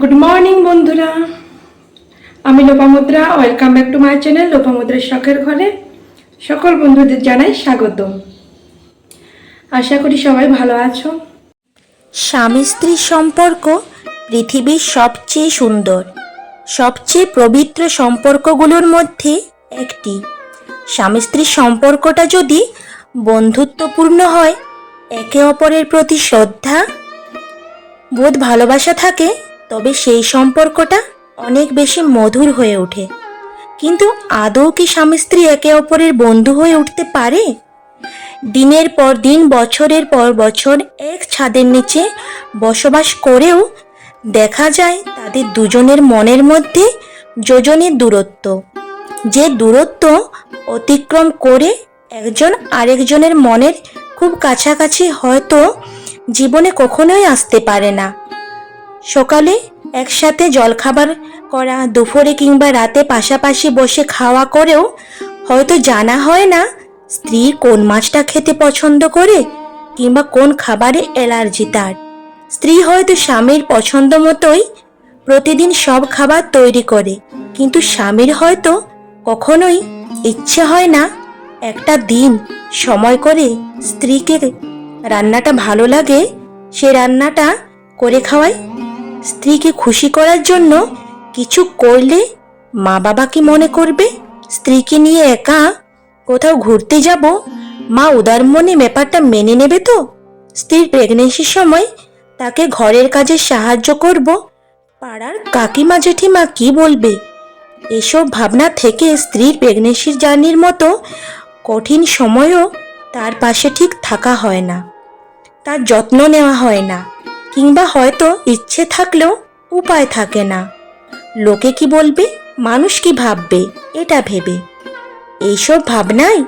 Good morning বন্ধুরা। আমি Lopamudra. Welcome back to my channel লোপামুদ্রার শখের ঘরে। সকল বন্ধুদের জানাই স্বাগত। আশা করি সবাই ভালো আছো। স্বামী স্ত্রীর সম্পর্ক পৃথিবীর সবচেয়ে সুন্দর, সবচেয়ে পবিত্র সম্পর্কগুলোর মধ্যে একটি। স্বামী স্ত্রীর সম্পর্কটা যদি বন্ধুত্বপূর্ণ হয়, একে অপরের প্রতি শ্রদ্ধা, বোধ ভালোবাসা থাকে তবে সেই সম্পর্কটা অনেক বেশি মধুর হয়ে ওঠে। কিন্তু আদৌ কি স্বামী স্ত্রী একে অপরের বন্ধু হয়ে উঠতে পারে? দিনের পর দিন, বছরের পর বছর এক ছাদের নিচে বসবাস করেও দেখা যায় তাদের দুজনের মনের মধ্যে যোজনের দূরত্ব। যে দূরত্ব অতিক্রম করে একজন আরেকজনের মনের খুব কাছাকাছি হয়তো জীবনে কখনোই আসতে পারে না। সকালে একসাথে জলখাবার করা, দুপুরে কিংবা রাতে পাশাপাশি বসে খাওয়া করেও হয়তো জানা হয় না স্ত্রী কোন মাছটা খেতে পছন্দ করে কিংবা কোন খাবারে অ্যালার্জি তার। স্ত্রী হয়তো স্বামীর পছন্দ মতোই প্রতিদিন সব খাবার তৈরি করে, কিন্তু স্বামীর হয়তো কখনোই ইচ্ছে হয় না একটা দিন সময় করে স্ত্রীকে রান্নাটা ভালো লাগে, সে রান্নাটা করে খাওয়ায়। স্ত্রীকে খুশি করার জন্য কিছু করলে মা বাবা কি মনে করবে? স্ত্রীকে নিয়ে একা কোথাও ঘুরতে যাব? মা উদার মনে ব্যাপারটা মেনে নেবে তো? স্ত্রীর প্রেগনেন্সির সময় তাকে ঘরের কাজে সাহায্য করব। পাড়ার কাকিমা জেঠিমা কি বলবে? এসব ভাবনা থেকে স্ত্রীর প্রেগনেন্সির জার্নির মতো কঠিন সময়ও তার পাশে ঠিক থাকা হয় না। তার যত্ন নেওয়া হয় না। কিংবা হয়তো ইচ্ছে থাকলেও উপায় থাকে না। লোকে কি বলবে? মানুষ কি ভাববে? এটা ভেবে। এইসব ভাবনাই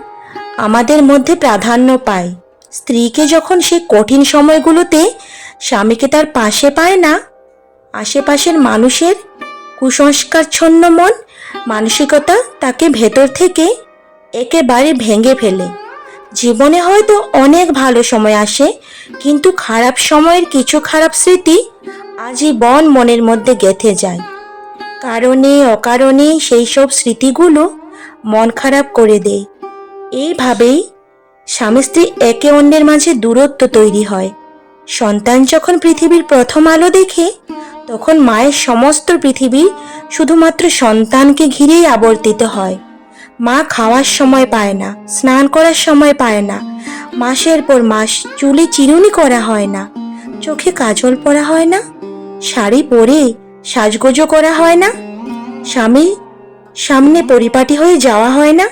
আমাদের মধ্যে প্রাধান্য পায়। স্ত্রীকে যখন সে কঠিন সময়গুলোতে স্বামীকে তার পাশে পায় না, আশেপাশের মানুষের কুসংস্কারচ্ছন্ন মন, মানসিকতা তাকে ভেতর থেকে একেবারে ভেঙে ফেলে। জীবনে হয়তো অনেক ভালো সময় আসে, কিন্তু খারাপ সময়ের কিছু খারাপ স্মৃতি আজীবন মনের মধ্যে গেঁথে যায়। কারণে, অকারণে সেই সব স্মৃতিগুলো মন খারাপ করে দেয়। এইভাবেই স্বামী স্ত্রী একে অন্যের মাঝে দূরত্ব তৈরি হয়। সন্তান যখন পৃথিবীর প্রথম আলো দেখে, তখন মায়ের সমস্ত পৃথিবী শুধুমাত্র সন্তানকে ঘিরেই আবর্তিত হয়। মা খাওয়ার সময় পায় না, স্নান করার সময় পায় না, মাসের পর মাস চুলে চিরুনি করা হয় না, চোখে কাজল পরা হয় না, শাড়ি পরে সাজগোজো করা হয় না, স্বামী সামনে পরিপাটি হয়ে যাওয়া হয় না,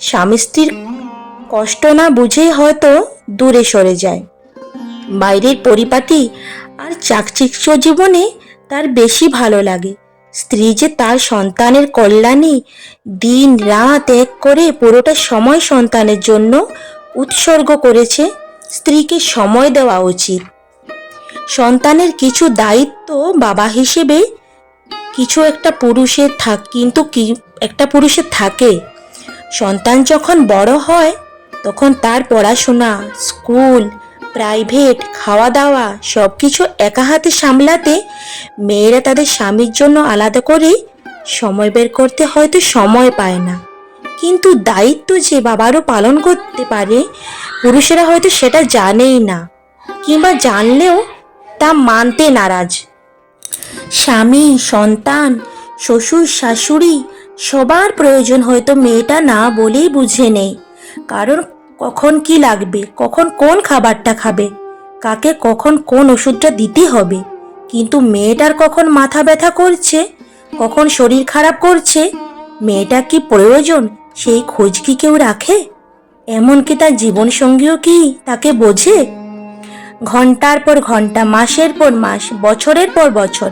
স্বামী স্ত্রীর কষ্ট না বুঝেই হয়তো দূরে সরে যায়। বাইরের পরিপাটি আর চাকচিক্য জীবনে তার বেশি ভালো লাগে। স্ত্রী যে তার সন্তানের কল্যাণে দিন রাত এক করে পুরোটা সময় সন্তানের জন্য উৎসর্গ করেছে, স্ত্রীকে সময় দেওয়া উচিত। সন্তানের কিছু দায়িত্ব বাবা হিসেবে কিছু একটা পুরুষের থাক, কিন্তু কি একটা পুরুষের থাকে। সন্তান যখন বড় হয়, তখন তার পড়াশোনা, স্কুল প্রাইভেট খাওয়া দাওয়া সব কিছু একা হাতে সামলাতে মেয়েরা তাদের স্বামীর জন্য আলাদা করে সময় বের করতে হয়তো সময় পায় না। কিন্তু দায়িত্ব যে বাবারও পালন করতে পারে, পুরুষেরা হয়তো সেটা জানেই না, কিংবা জানলেও তা মানতে নারাজ। স্বামী, সন্তান, শ্বশুর, শাশুড়ি, সবার প্রয়োজন হয়তো মেয়েটা না বলেই বুঝে নেই কারণ কখন কি লাগবে? কখন কোন খাবারটা খাবে? কাকে কখন কোন ওষুধটা দিতে হবে? কিন্তু মেয়েটার কখন মাথা ব্যথা করছে? কখন শরীর খারাপ করছে? মেয়েটা কি প্রয়োজন? সেই খোঁজ কি কেউ রাখে? এমনকি তার জীবনসঙ্গীও কি তাকে বোঝে? ঘণ্টার পর ঘণ্টা, মাসের পর মাস, বছরের পর বছর,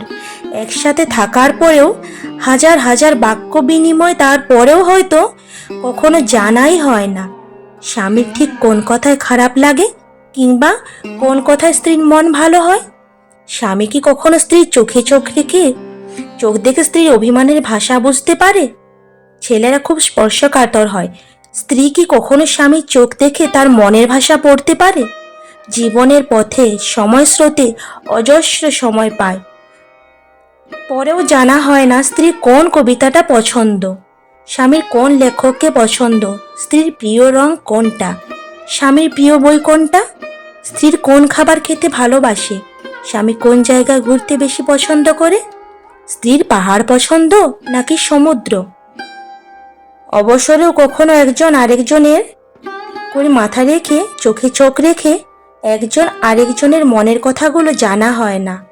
একসাথে থাকার পরেও হাজার হাজার বাক্য বিনিময় তারপরেও হয়তো কখনো জানাই হয় না। স্বামীর ঠিক কোন কথায় খারাপ লাগে কিংবা কোন কথায় স্ত্রীর মন ভালো হয়? স্বামী কি কখনো স্ত্রীর চোখে চোখ রেখে চোখ দেখে স্ত্রীর অভিমানের ভাষা বুঝতে পারে? ছেলেরা খুব স্পর্শকাতর হয়। স্ত্রী কি কখনো স্বামীর চোখ দেখে তার মনের ভাষা পড়তে পারে? জীবনের পথে, সময় স্রোতে, অজস্র সময় পায়। পরেও জানা হয় না স্ত্রী কোন কবিতাটা পছন্দ। স্বামীর কোন লেখককে পছন্দ? স্ত্রীর প্রিয় রং কোনটা? স্বামীর প্রিয় বই কোনটা? স্ত্রীর কোন খাবার খেতে ভালোবাসে? স্বামী কোন জায়গায় ঘুরতে বেশি পছন্দ করে? স্ত্রীর পাহাড় পছন্দ নাকি সমুদ্র? অবসরেও কখনো একজন আরেকজনের করে মাথা রেখে, চোখে চোখ রেখে একজন আরেকজনের মনের কথাগুলো জানা হয় না।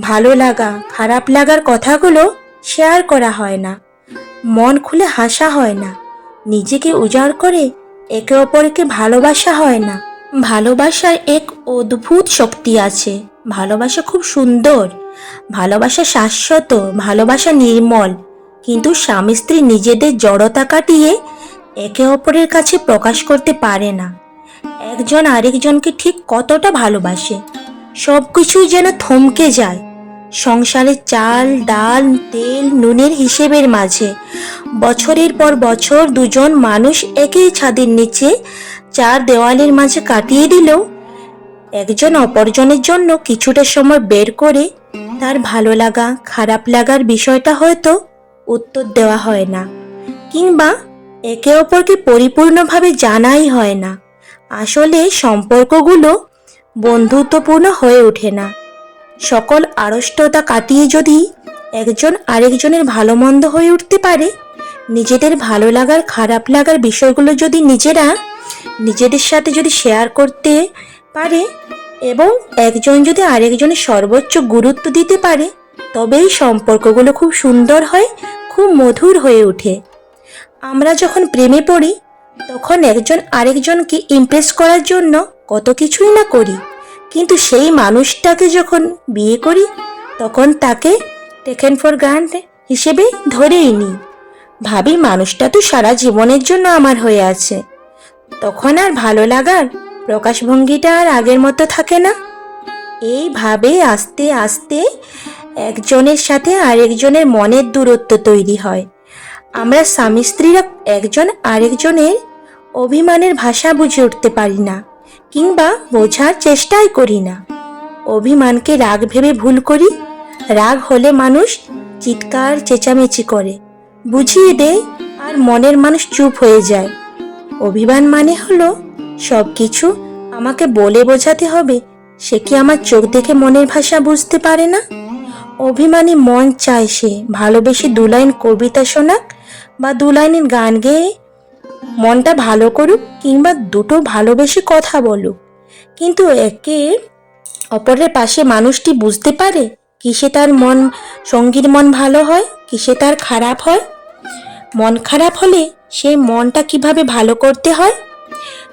ভালো লাগা, খারাপ লাগার কথাগুলো শেয়ার করা হয় না। মন খুলে হাসা হয় না। নিজেকে উজাড় করে একে অপরকে ভালোবাসা হয় না। ভালোবাসার এক অদ্ভুত শক্তি আছে। ভালোবাসা খুব সুন্দর। ভালোবাসা শাশ্বত, ভালোবাসা নির্মল। কিন্তু স্বামী স্ত্রী নিজেদের জড়তা কাটিয়ে একে অপরের কাছে প্রকাশ করতে পারে না। একজন আরেকজনকে ঠিক কতটা ভালোবাসে সব কিছুই যেন থমকে যায়। সংসারে চাল, ডাল, তেল, নুনের হিসেবের মাঝে। বছরের পর বছর দুজন মানুষ একই ছাদের নিচে চার দেওয়ালের মাঝে কাটিয়ে দিলেও একজন অপরজনের জন্য কিছুটা সময় বের করে তার ভালো লাগা, খারাপ লাগার বিষয়টা হয়তো উত্তর দেওয়া হয় না, কিংবা একে অপরকে পরিপূর্ণভাবে জানাই হয় না। আসলে সম্পর্কগুলো বন্ধুত্বপূর্ণ হয়ে ওঠে না। সকল আড়ষ্টতা কাটিয়ে যদি একজন আরেকজনের ভালো মন্দ হয়ে উঠতে পারে, নিজেদের ভালো লাগার, খারাপ লাগার বিষয়গুলো যদি নিজেরা নিজেদের সাথে যদি শেয়ার করতে পারে এবং একজন যদি আরেকজনের সর্বোচ্চ গুরুত্ব দিতে পারে, তবেই সম্পর্কগুলো খুব সুন্দর হয়, খুব মধুর হয়ে ওঠে। আমরা যখন প্রেমে পড়ি, তখন একজন আরেকজনকে ইমপ্রেস করার জন্য কত কিছুই না করি। কিন্তু সেই মানুষটাকে যখন বিয়ে করি, তখন তাকে টেকেন ফর গ্রান্ট হিসেবে ধরেই নিই। ভাবি, মানুষটা তো সারা জীবনের জন্য আমার হয়ে আছে। তখন আর ভালো লাগার প্রকাশভঙ্গিটা আর আগের মতো থাকে না। এইভাবে আস্তে আস্তে একজনের সাথে আরেকজনের মনের দূরত্ব তৈরি হয়। আমরা স্বামী স্ত্রীরা একজন আরেকজনের অভিমানের ভাষা বুঝে উঠতে পারি না। কিংবা বোঝার চেষ্টাই করি না। অভিমানকে রাগ ভেবে ভুল করি। রাগ হলে মানুষ চিৎকার, চেঁচামেচি করে। বুঝিয়ে দেয় আর মনের মানুষ চুপ হয়ে যায়। অভিমান মানে হলো সব কিছু আমাকে বলে বোঝাতে হবে। সে কি আমার চোখ দেখে মনের ভাষা বুঝতে পারে না? অভিমানী মন চায় সে ভালোবেসে দু লাইন কবিতা শোনাক বা দু লাইনের গান গেয়ে মনটা ভালো করুক কিংবা দুটো ভালোবেসে কথা বলুক। কিন্তু একে অপরের পাশে মানুষটি বুঝতে পারে কিসে তার মন, সঙ্গীর মন ভালো হয় কিসে তার খারাপ হয়। মন খারাপ হলে সেই মনটা কীভাবে ভালো করতে হয়?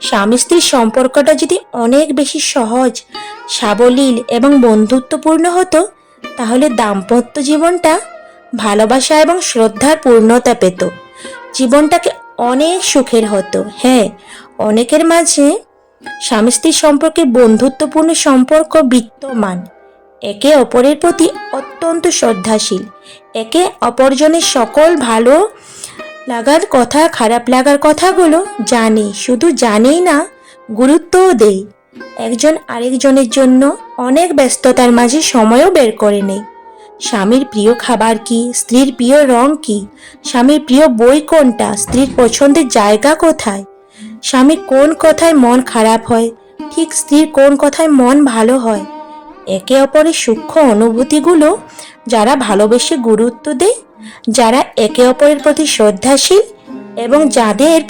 স্বামী স্ত্রীর সম্পর্কটা যদি অনেক বেশি সহজ, সাবলীল এবং বন্ধুত্বপূর্ণ হতো, তাহলে দাম্পত্য জীবনটা ভালোবাসা এবং শ্রদ্ধার পূর্ণতা পেত। জীবনটাকে অনেক সুখের হতো। হ্যাঁ অনেকের মাঝে স্বামী স্ত্রীর সম্পর্কে বন্ধুত্বপূর্ণ সম্পর্ক বিদ্যমান। একে অপরের প্রতি অত্যন্ত শ্রদ্ধাশীল। একে অপরজনের সকল ভালো লাগার কথা, খারাপ লাগার কথাগুলো জানে। শুধু জানেই না, গুরুত্বও দেয়। একজন আরেকজনের জন্য অনেক ব্যস্ততার মাঝে সময়ও বের করে নেই স্বামীর প্রিয় খাবার কি? স্ত্রীর প্রিয় রং কি? স্বামীর প্রিয় বই কোনটা? স্ত্রীর পছন্দের জায়গা কোথায়? স্বামী কোন কথায় মন খারাপ হয়? ঠিক স্ত্রীর কোন কথায় মন ভালো হয়? একে অপরের সূক্ষ্ম অনুভূতিগুলো যারা ভালোবেসে গুরুত্ব দেয়, যারা একে অপরের প্রতি শ্রদ্ধাশীল এবং যাদের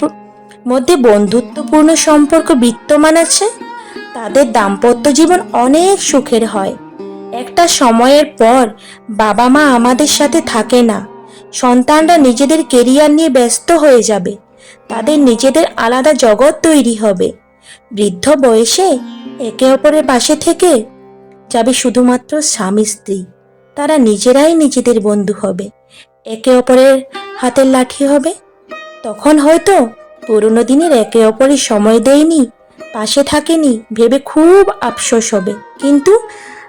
মধ্যে বন্ধুত্বপূর্ণ সম্পর্ক বিদ্যমান আছে, তাদের দাম্পত্য জীবন অনেক সুখের হয়। একটা সময়ের পর বাবা মা আমাদের সাথে থাকে না। সন্তানরা নিজেদের কেরিয়ার নিয়ে ব্যস্ত হয়ে যাবে। তাদের নিজেদের আলাদা জগৎ তৈরি হবে। বৃদ্ধ বয়সে একে অপরের পাশে থেকে যাবে শুধুমাত্র স্বামী, স্ত্রী। তারা নিজেরাই নিজেদের বন্ধু হবে। একে অপরের হাতের লাঠি হবে। তখন হয়তো পুরনো দিনের একে অপরের সময় দেয়নি, পাশে থাকেনি, ভেবে খুব আফসোস হবে। কিন্তু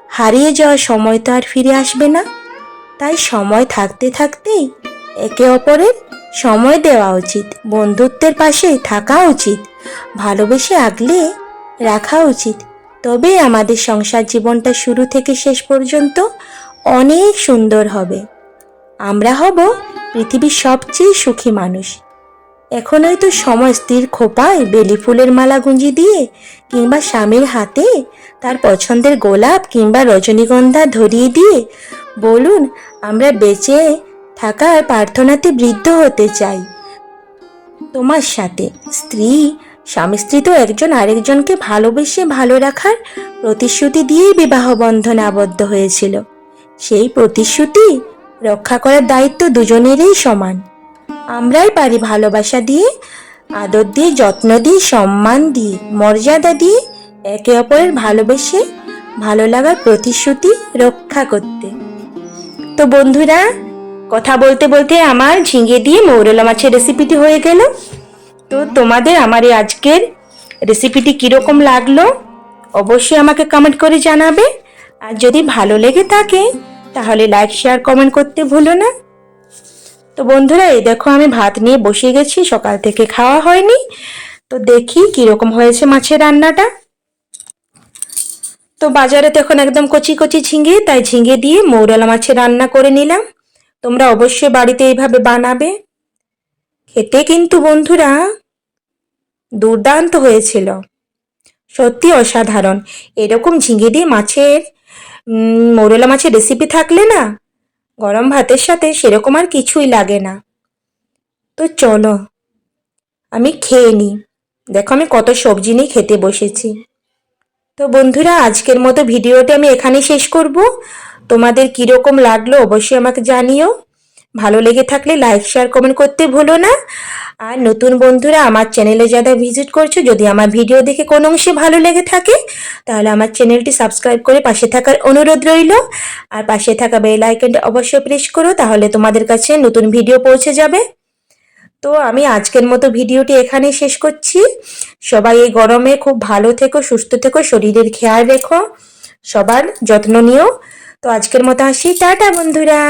হারিয়ে যাওয়া সময় তো আর ফিরে আসবে না। তাই সময় থাকতে থাকতেই একে অপরের সময় দেওয়া উচিত, বন্ধুত্বের পাশে থাকা উচিত, ভালোবেসে আগলে রাখা উচিত। তবে আমাদের সংসার জীবনটা শুরু থেকে শেষ পর্যন্ত অনেক সুন্দর হবে। আমরা হব পৃথিবীর সবচেয়ে সুখী মানুষ। এখন হয়তো সময় স্ত্রীর খোপায় বেলি ফুলের মালা গুঞ্জি দিয়ে কিংবা স্বামীর হাতে তার পছন্দের গোলাপ কিংবা রজনীগন্ধা ধরিয়ে দিয়ে বলুন, আমরা বেঁচে থাকার প্রার্থনাতে বৃদ্ধ হতে চাই। তোমার সাথে স্ত্রী, স্বামী স্ত্রী তো একজন আরেকজনকে ভালোবেসে ভালো রাখার প্রতিশ্রুতি দিয়েই বিবাহ বন্ধনে আবদ্ধ হয়েছিল। সেই প্রতিশ্রুতি রক্ষা করার দায়িত্ব দুজনেরই সমান। আমরাই পারি ভালোবাসা দিয়ে, আদর দিয়ে, যত্ন দিয়ে, সম্মান দিয়ে, মর্যাদা দিয়ে একে অপরের ভালোবেসে ভালো লাগার প্রতিশ্রুতি রক্ষা করতে। তো বন্ধুরা, কথা বলতে বলতে আমার ঝিঙে দিয়ে মৌরলা মাছের রেসিপিটি হয়ে গেল। তো তোমাদের আমার এই আজকের রেসিপিটি কীরকম লাগল, অবশ্যই আমাকে কমেন্ট করে জানাবে। আর যদি ভালো লেগে থাকে, তাহলে লাইক শেয়ার কমেন্ট করতে ভুলো না। তো বন্ধুরা, এই দেখো আমি ভাত নিয়ে বসে গেছি, সকাল থেকে খাওয়া হয়নি। তো দেখি কীরকম হয়েছে মাছের রান্নাটা। তো বাজারে তো এখন একদম কচি কচি ঝিঙে, তাই ঝিঙে দিয়ে মৌরলা মাছের রান্না করে নিলাম। তোমরা অবশ্যই বাড়িতে এইভাবে বানাবে। খেতে কিন্তু বন্ধুরা দুর্দান্ত হয়েছিল। সত্যি অসাধারণ। এরকম ঝিঙে দিয়ে মাছের মৌরলা মাছের রেসিপি থাকলে না গরম ভাতের সাথে সেরকম আর কিছুই লাগে না। তো চলো, আমি খেয়ে নিই দেখো আমি কত সবজি নিয়ে খেতে বসেছি। তো বন্ধুরা, আজকের মতো ভিডিওটি আমি এখানে শেষ করব। তোমাদের কীরকম লাগল অবশ্যই আমাকে জানিও। ভালো লেগে থাকলে লাইক শেয়ার কমেন্ট করতে ভুলো না। আর নতুন বন্ধুরা আমার চ্যানেলে যারা ভিজিট করছ, যদি আমার ভিডিও দেখে কোনো অংশে ভালো লেগে থাকে, তাহলে আমার চ্যানেলটি সাবস্ক্রাইব করে পাশে থাকার অনুরোধ রইল। আর পাশে থাকা বেল আইকনটা অবশ্যই প্রেস করো, তাহলে তোমাদের কাছে নতুন ভিডিও পৌঁছে যাবে। তো আমি আজকের মতো ভিডিওটি এখানে শেষ করছি। সবাই এই গরমে খুব ভালো থেকো, সুস্থ থেকো, শরীরের খেয়াল রেখো, সবার যত্ন নিও। তো আজকের মতো আসি, টাটা বন্ধুরা।